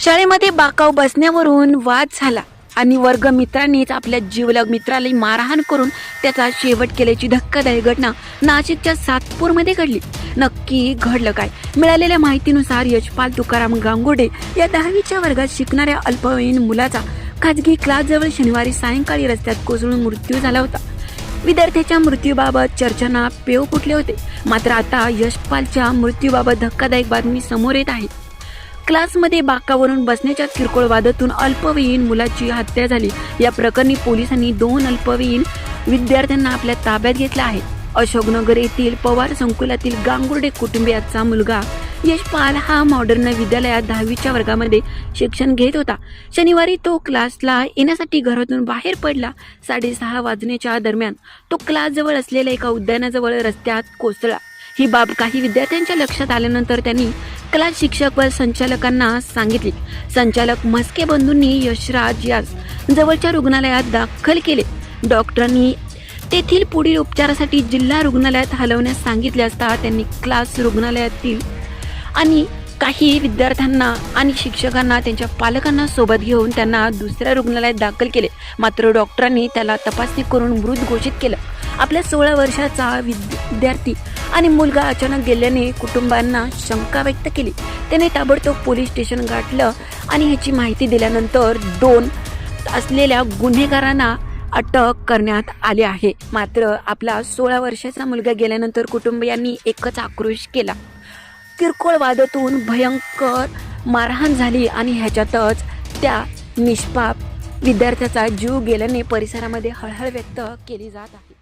शाळेमध्ये बाकाव बसण्यावरून वाद झाला आणि वर्ग मित्रांनीच आपल्या जीवलग मित्राला मारहाण करून त्याचा शेवट केल्याची धक्कादायक घटना नाशिकच्या सातपूरमध्ये घडली. नक्की घडलं काय? मिळालेल्या माहितीनुसार यशपाल तुकाराम गांगोडे या दहावीच्या वर्गात शिकणाऱ्या अल्पवयीन मुलाचा खाजगी क्लासजवळ शनिवारी सायंकाळी रस्त्यात कोसळून मृत्यू झाला होता. विद्यार्थ्याच्या मृत्यूबाबत चर्चांना पेव फुटले होते. मात्र आता यशपालच्या मृत्यूबाबत धक्कादायक बातमी समोर येत आहे. क्लासमध्ये बाकावरून बसण्याच्या किरकोळ वादातून अल्पवयीन मुलाची हत्या झाली. या प्रकरणी पोलिसांनी दोन अल्पवयीन विद्यार्थ्यांना आपल्या ताब्यात घेतला आहे. अशोकनगर येथील पवार संकुलातील गांगुर्डे कुटुंबियाचा मुलगा यशपाल हा मॉडर्न विद्यालयात दहावीच्या वर्गामध्ये शिक्षण घेत होता. शनिवारी तो क्लासला येण्यासाठी घरातून बाहेर पडला. साडेसहा वाजण्याच्या दरम्यान तो क्लासजवळ असलेल्या एका उद्यानाजवळ रस्त्यात कोसळला. ही बाब काही विद्यार्थ्यांच्या लक्षात आल्यानंतर त्यांनी क्लास शिक्षक व संचालकांना सांगितली. संचालक मस्के बंधूंनी यशराज यास जवळच्या रुग्णालयात दाखल केले. डॉक्टरांनी तेथील पुढील उपचारासाठी जिल्हा रुग्णालयात हलवण्यास सांगितले असता त्यांनी क्लास रुग्णालयातील आणि काही विद्यार्थ्यांना आणि शिक्षकांना त्यांच्या पालकांना सोबत घेऊन त्यांना दुसऱ्या रुग्णालयात दाखल केले. मात्र डॉक्टरांनी त्याला तपासणी करून मृत घोषित केलं. आपल्या सोळा वर्षाचा विद्या विद्यार्थी आणि मुलगा अचानक गेल्याने कुटुंबांना शंका व्यक्त केली. त्याने ताबडतोब पोलीस स्टेशन गाठलं आणि ह्याची माहिती दिल्यानंतर दोन असलेल्या गुन्हेगारांना अटक करण्यात आली आहे. मात्र आपला सोळा वर्षाचा मुलगा गेल्यानंतर कुटुंबियांनी एकच आक्रोश केला. किरकोळ वादातून भयंकर मारहाण झाली आणि ह्याच्यातच त्या निष्पाप विद्यार्थ्याचा जीव गेल्याने परिसरामध्ये हळहळ व्यक्त केली जात आहे.